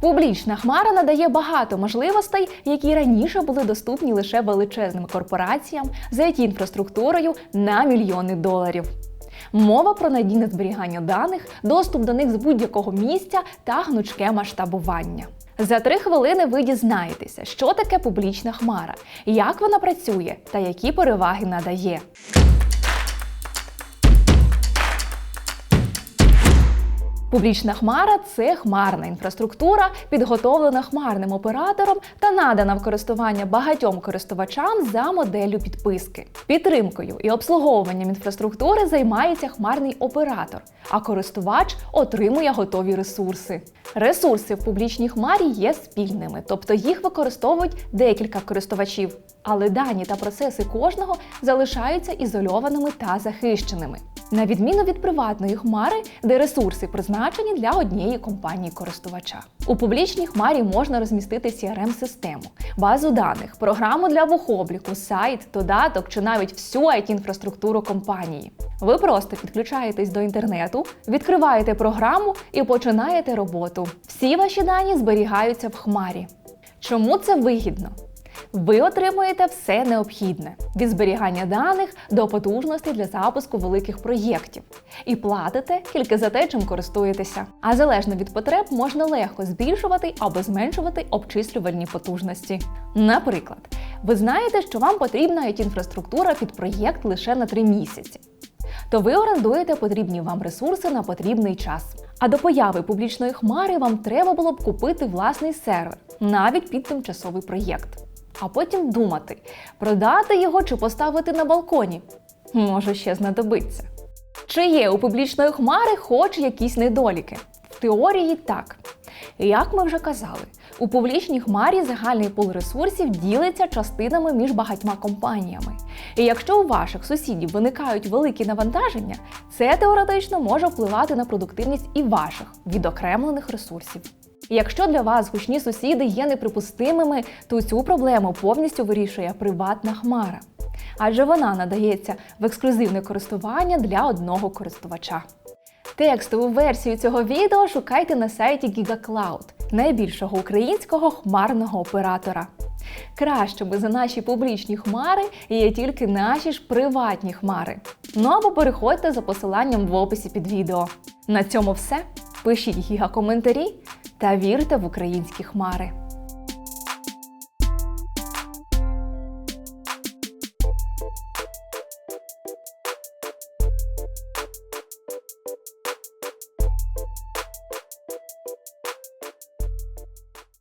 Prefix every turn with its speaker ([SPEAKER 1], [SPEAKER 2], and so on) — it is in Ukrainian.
[SPEAKER 1] Публічна хмара надає багато можливостей, які раніше були доступні лише величезним корпораціям з it інфраструктурою на мільйони доларів. Мова про надійне зберігання даних, доступ до них з будь-якого місця та гнучке масштабування. За три хвилини ви дізнаєтеся, що таке публічна хмара, як вона працює та які переваги надає. Публічна хмара це хмарна інфраструктура, підготовлена хмарним оператором та надана в користування багатьом користувачам за моделлю підписки. Підтримкою і обслуговуванням інфраструктури займається хмарний оператор, а користувач отримує готові ресурси. Ресурси в публічній хмарі є спільними, тобто їх використовують декілька користувачів, але дані та процеси кожного залишаються ізольованими та захищеними. На відміну від приватної хмари, де ресурси призначені для однієї компанії користувача. У публічній хмарі можна розмістити CRM-систему, базу даних, програму для бухобліку, сайт, додаток чи навіть всю it інфраструктуру компанії. Ви просто підключаєтесь до інтернету, відкриваєте програму і починаєте роботу. Всі ваші дані зберігаються в хмарі. Чому це вигідно? Ви отримуєте все необхідне від зберігання даних до потужностей для запуску великих проєктів і платите тільки за те, чим користуєтеся. А залежно від потреб можна легко збільшувати або зменшувати обчислювальні потужності. Наприклад, ви знаєте, що вам потрібна it інфраструктура під проєкт лише на 3 місяці. То ви орендуєте потрібні вам ресурси на потрібний час. А до появи публічної хмари вам треба було б купити власний сервер, навіть під тимчасовий проєкт а потім думати, продати його чи поставити на балконі. Може, ще знадобиться. Чи є у публічної хмари хоч якісь недоліки? В теорії так. Як ми вже казали, у публічній хмарі загальний пул ресурсів ділиться частинами між багатьма компаніями. І якщо у ваших сусідів виникають великі навантаження, це теоретично може впливати на продуктивність і ваших відокремлених ресурсів. Якщо для вас гучні сусіди є неприпустимими, то цю проблему повністю вирішує приватна хмара. Адже вона надається в ексклюзивне користування для одного користувача. Текстову версію цього відео шукайте на сайті GigaCloud, найбільшого українського хмарного оператора. Кращими за наші публічні хмари є тільки наші ж приватні хмари. Ну або переходьте за посиланням в описі під відео. На цьому все. Пишіть гіга коментарі та вірте в українські хмари.